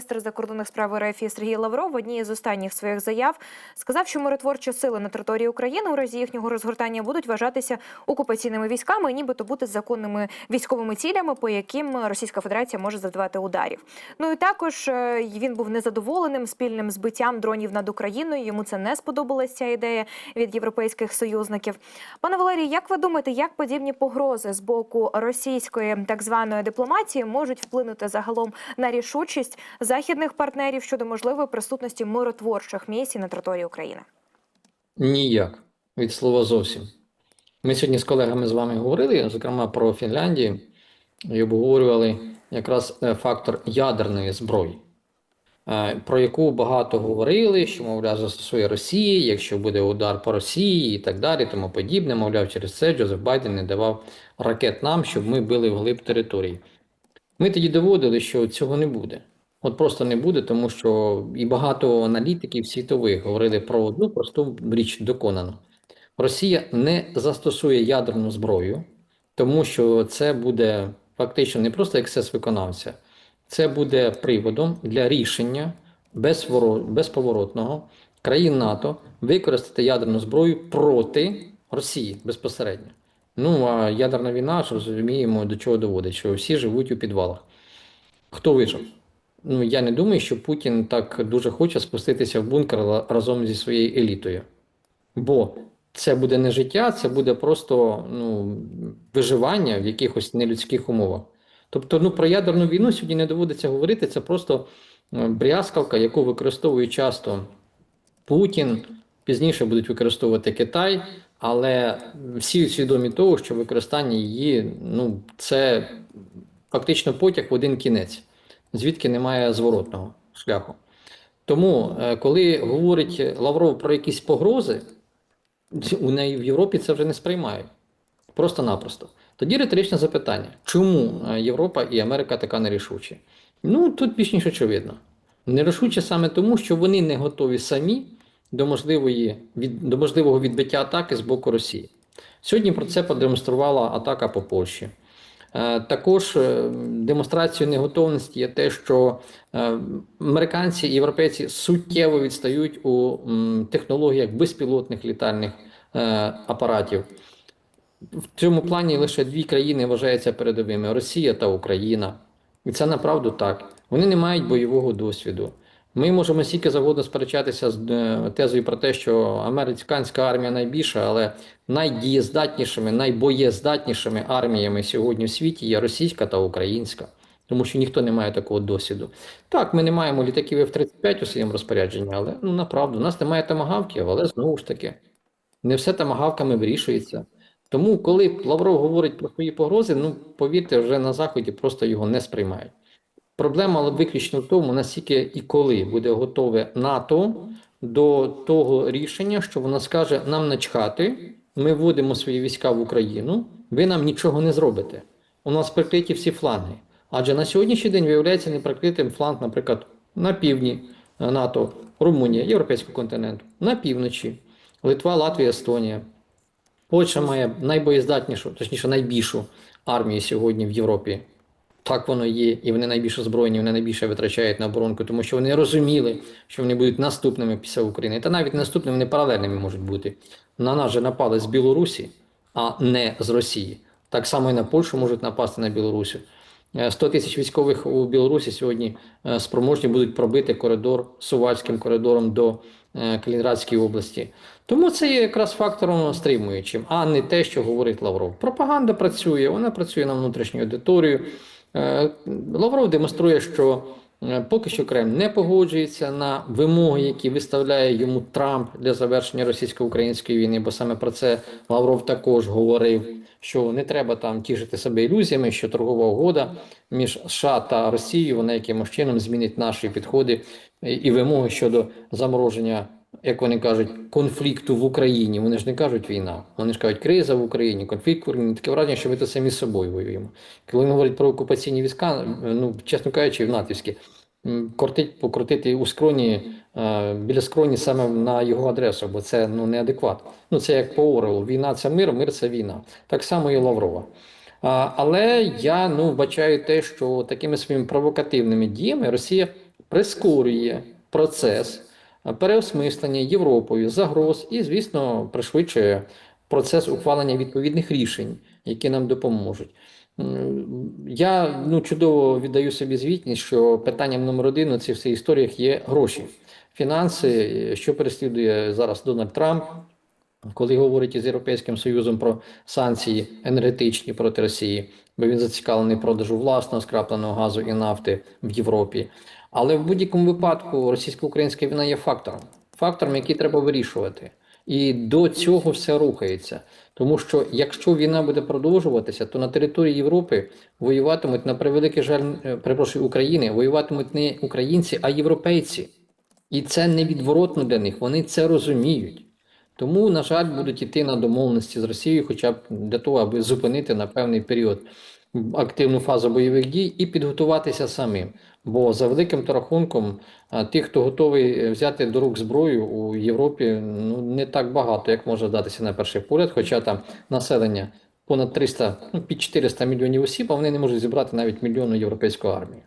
міністр закордонних справ РФ Сергій Лавров в одній з останніх своїх заяв сказав, що миротворчі сили на території України у разі їхнього розгортання будуть вважатися окупаційними військами, і нібито бути законними військовими цілями, по яким Російська Федерація може завдавати ударів. Ну і також е, він був незадоволеним спільним збиттям дронів над Україною. Йому це не сподобалася ця ідея від європейських союзників. Пане Валерій, як ви думаєте, як подібні погрози з боку російської так званої дипломатії можуть вплинути загалом на рішучість західних партнерів щодо можливої присутності миротворчих місій на території України? Ніяк. Від слова зовсім. Ми сьогодні з колегами з вами говорили, зокрема про Фінляндію, і обговорювали якраз е, фактор ядерної зброї, е, про яку багато говорили, що, мовляв, застосує Росія, якщо буде удар по Росії і так далі, тому подібне. Мовляв, через це Джозеф Байден не давав ракет нам, щоб ми били вглиб території. Ми тоді доводили, що цього не буде. От просто не буде, тому що і багато аналітиків світових говорили про одну просту річ доконану. Росія не застосує ядерну зброю, тому що це буде фактично не просто ексцес виконавця, це буде приводом для рішення безповоротного країн НАТО використати ядерну зброю проти Росії безпосередньо. Ну а ядерна війна, ж розуміємо, до чого доводить, що всі живуть у підвалах. Хто вижив? Ну, я не думаю, що Путін так дуже хоче спуститися в бункер разом зі своєю елітою. Бо це буде не життя, це буде просто ну, виживання в якихось нелюдських умовах. Тобто, ну, про ядерну війну сьогодні не доводиться говорити, це просто е, брязкалка, яку використовує часто Путін, пізніше будуть використовувати Китай, але всі свідомі того, що використання її ну, це фактично потяг в один кінець, звідки немає зворотного шляху. Тому, е, коли говорить Лавров про якісь погрози, у неї в Європі це вже не сприймають. Просто-напросто. Тоді риторичне запитання: чому е, Європа і Америка така нерішучі? Ну, тут більш ніж очевидно. Нерішучі саме тому, що вони не готові самі до, можливої, від, до можливого відбиття атаки з боку Росії. Сьогодні про це продемонструвала атака по Польщі. Е, Також е, демонстрацією неготовності є те, що е, американці і європейці суттєво відстають у технологіях безпілотних літальних апаратів. В цьому плані лише дві країни вважаються передовими: Росія та Україна. І це направду так. Вони не мають бойового досвіду. Ми можемо стільки завгодно сперечатися з е, тезою про те, що американська армія найбільша, але найдієздатнішими, найбоєздатнішими арміями сьогодні в світі є російська та українська, тому що ніхто не має такого досвіду. Так, ми не маємо літаків F-35 у своєму розпорядженні, але ну направду, у нас немає тамагавків, але знову ж таки, не все тамагавками вирішується. Тому, коли Лавров говорить про свої погрози, ну повірте, вже на заході просто його не сприймають. Проблема але виключно в тому, наскільки і коли буде готове НАТО до того рішення, що вона скаже: нам начхати, ми вводимо свої війська в Україну, ви нам нічого не зробите. У нас прикриті всі фланги. Адже на сьогоднішній день виявляється неприкритим фланг, наприклад, на півдні НАТО, Румунія, Європейського континенту, на півночі, Литва, Латвія, Естонія. Польща має найбоєздатнішу, точніше, найбільшу армію сьогодні в Європі. Так воно є, і вони найбільш озброєні, вони найбільше витрачають на оборонку, тому що вони розуміли, що вони будуть наступними після України. Та навіть наступними вони паралельними можуть бути. На нас же напали з Білорусі, а не з Росії. Так само і на Польщу можуть напасти на Білорусі. Е, 100 тисяч військових у Білорусі сьогодні е, спроможні будуть пробити коридор Сувальським коридором до е, Калінінградської області. Тому це є якраз фактором стримуючим, а не те, що говорить Лавров. Пропаганда працює, вона працює на внутрішню аудиторію. Е, Лавров демонструє, що е, поки що Кремль не погоджується на вимоги, які виставляє йому Трамп для завершення російсько-української війни, бо саме про це Лавров також говорив. Що не треба там тішити себе ілюзіями, що торгова угода між США та Росією вона якимось чином змінить наші підходи і і вимоги щодо замороження, як вони кажуть, конфлікту в Україні. Вони ж не кажуть війна, вони ж кажуть криза в Україні, конфлікт в Україні. Таке враження, що ми тут самі з собою воюємо. Коли вони говорять про окупаційні війська, ну чесно кажучи, в натівські. Кортить, покрутити у скроні е, біля скроні саме на його адресу, бо це ну неадекват. Ну це як по Орелу. Війна це мир, мир це війна. Так само і Лаврова. Але я ну вбачаю те, що такими своїми провокативними діями Росія прискорює процес переосмислення Європою загроз і, звісно, пришвидшує процес ухвалення відповідних рішень, які нам допоможуть. Я ну, чудово віддаю собі звітність, що питанням номер один у цих всіх історіях є гроші, фінанси, що переслідує зараз Дональд Трамп, коли говорить із Європейським Союзом про санкції енергетичні проти Росії, бо він зацікавлений продажу власного скрапленого газу і нафти в Європі. Але в будь-якому випадку російсько-українська війна є фактором, фактором, який треба вирішувати. І до цього все рухається. Тому що якщо війна буде продовжуватися, то на території Європи воюватимуть на превеликий жаль, е, перепрошую, України, воюватимуть не українці, а європейці. І це невідворотно для них. Вони це розуміють. Тому, на жаль, будуть йти на домовленості з Росією, хоча б для того, аби зупинити на певний період активну фазу бойових дій і підготуватися самим. Бо за великим то рахунком, тих, хто готовий е, взяти до рук зброю у Європі, ну не так багато, як може здатися на перший погляд, хоча там населення понад 300, ну під 400 мільйонів осіб, а вони не можуть зібрати навіть мільйонну європейську армію.